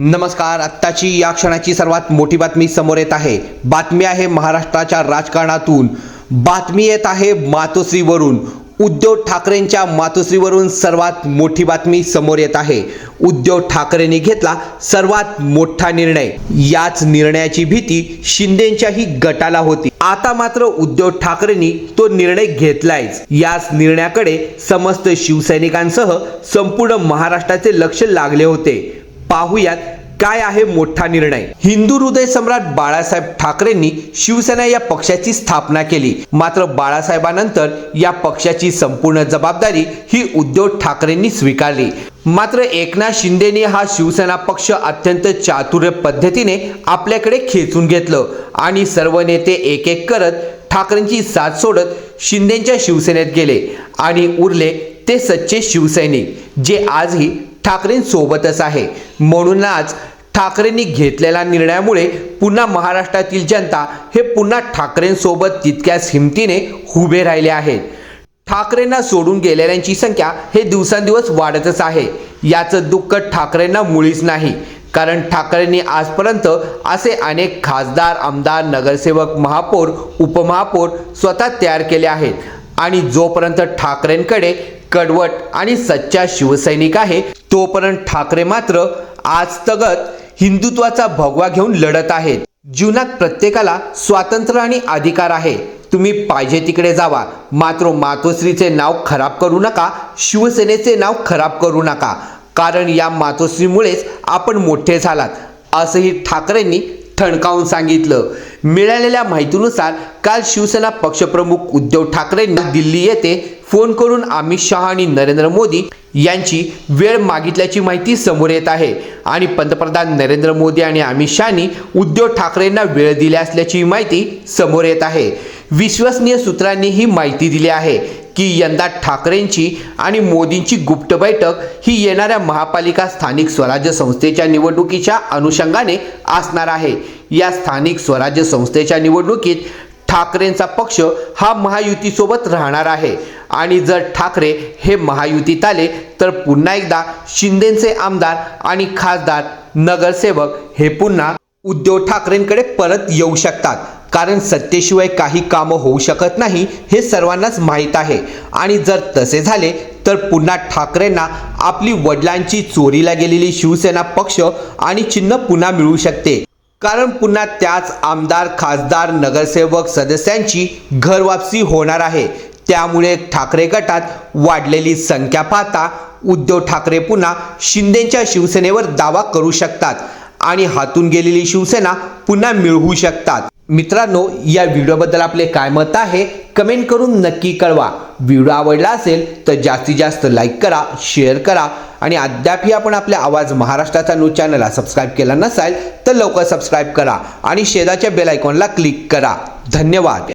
नमस्कार आत्ताची या क्षणाची सर्वात मोठी बातमी समोर येत आहे. बातमी आहे महाराष्ट्राच्या राजकारणातून. बातमी येत आहे मातोश्रीवरून. उद्धव ठाकरेंच्या मातोश्रीवरून सर्वात मोठी बातमी समोर येत आहे. उद्धव ठाकरेंनी घेतला सर्वात मोठा निर्णय. याच निर्णयाची भीती शिंदेच्याही गटाला होती. आता मात्र उद्धव ठाकरेंनी तो निर्णय घेतलायच. याच निर्णयाकडे समस्त शिवसैनिकांसह संपूर्ण महाराष्ट्राचे लक्ष लागले होते. पाहुयात काय आहे मोठा निर्णय. हिंदू हृदय सम्राट बाळासाहेब ठाकरेंनी शिवसेना या पक्षाची स्थापना केली. मात्र बाळासाहेबांनंतर या पक्षाची संपूर्ण जबाबदारी ही उद्धव ठाकरेंनी स्वीकारली. मात्र एकनाथ शिंदेने हा शिवसेना पक्ष अत्यंत चातुर्य पद्धतीने आपल्याकडे खेचून घेतलं आणि सर्व नेते एक एक करत ठाकरेंची साथ सोडत शिंदेच्या शिवसेनेत गेले आणि उरले ते सच्चे शिवसैनिक जे आजही ठाकरेंसोबतच आहे. म्हणून आज ठाकरेंनी घेतलेल्या निर्णयामुळे पुन्हा महाराष्ट्रातील जनता हे पुन्हा ठाकरेंसोबत तितक्याच हिमतीने उभे राहिले आहेत. ठाकरेंना सोडून गेलेल्यांची संख्या हे दिवसांदिवस वाढतच आहे. याचं दुःख ठाकरेंना मुळीच नाही. कारण ठाकरेंनी आजपर्यंत असे अनेक खासदार आमदार नगरसेवक महापौर उपमहापौर स्वतः तयार केले आहेत. आणि जोपर्यंत ठाकरेंकडे कडवट आणि सच्चा शिवसैनिक आहे तोपर्यंत ठाकरे मात्र आज तगत हिंदुत्वाचा भगवा घेऊन लढत आहेत. जीवनात प्रत्येकाला स्वातंत्र्य आणि अधिकार आहे. तुम्ही पाहिजे तिकडे जावा. मात्र मातोश्रीचे नाव खराब करू नका शिवसेनेचे नाव खराब करू नका. कारण या मातोश्रीमुळेच आपण मोठे झालात असंही ठाकरेंनी ठणकावून सांगितलं. मिळालेल्या माहितीनुसार काल शिवसेना पक्षप्रमुख उद्धव ठाकरेंनी दिल्ली येथे फोन करून अमित शहा आणि नरेंद्र मोदी यांची वेळ मागितल्याची माहिती समोर येत आहे. आणि पंतप्रधान नरेंद्र मोदी आणि अमित शहानी उद्धव ठाकरेंना वेळ दिली असल्याची माहिती समोर येत आहे. विश्वसनीय सूत्रांनी ही माहिती दिली आहे की यंदा ठाकरेंची आणि मोदींची गुप्त बैठक ही येणाऱ्या महापालिका स्थानिक स्वराज्य संस्थेच्या निवडणुकीच्या अनुषंगाने असणार आहे. या स्थानिक स्वराज्य संस्थेच्या निवडणुकीत ठाकरेंचा पक्ष हा महायुतीसोबत राहणार आहे. आणि जर ठाकरे हे महायुतीत आले तर पुन्हा एकदा शिंदेचे आमदार आणि खासदार नगरसेवक हे पुन्हा उद्धव ठाकरेंकडे परत येऊ शकतात. कारण सत्तेशिवाय काही कामं होऊ शकत नाही हे सर्वांनाच माहीत आहे. आणि जर तसे झाले तर पुन्हा ठाकरेंना आपली वडिलांची चोरीला गेलेली शिवसेना पक्ष आणि चिन्ह पुन्हा मिळू शकते. कारण पुन्हा त्याच आमदार खासदार नगरसेवक सदस्यांची घरवापसी होणार आहे. त्यामुळे ठाकरे गटात वाढलेली संख्या पाहता उद्धव ठाकरे पुन्हा शिंदेच्या शिवसेनेवर दावा करू शकतात आणि हातून गेलेली शिवसेना पुन्हा मिळवू शकतात. मित्रांनो या व्हिडिओबद्दल आपले काय मत आहे कमेंट करून नक्की कळवा. व्हिडिओ आवडला असेल तर जास्तीत जास्त लाईक करा शेअर करा आणि अद्यापही आपण आपल्या आवाज महाराष्ट्राचा न्यूज चॅनलला सबस्क्राईब केला नसाल तर लवकर सबस्क्राईब करा आणि शेजारच्या बेल आयकॉनला क्लिक करा. धन्यवाद.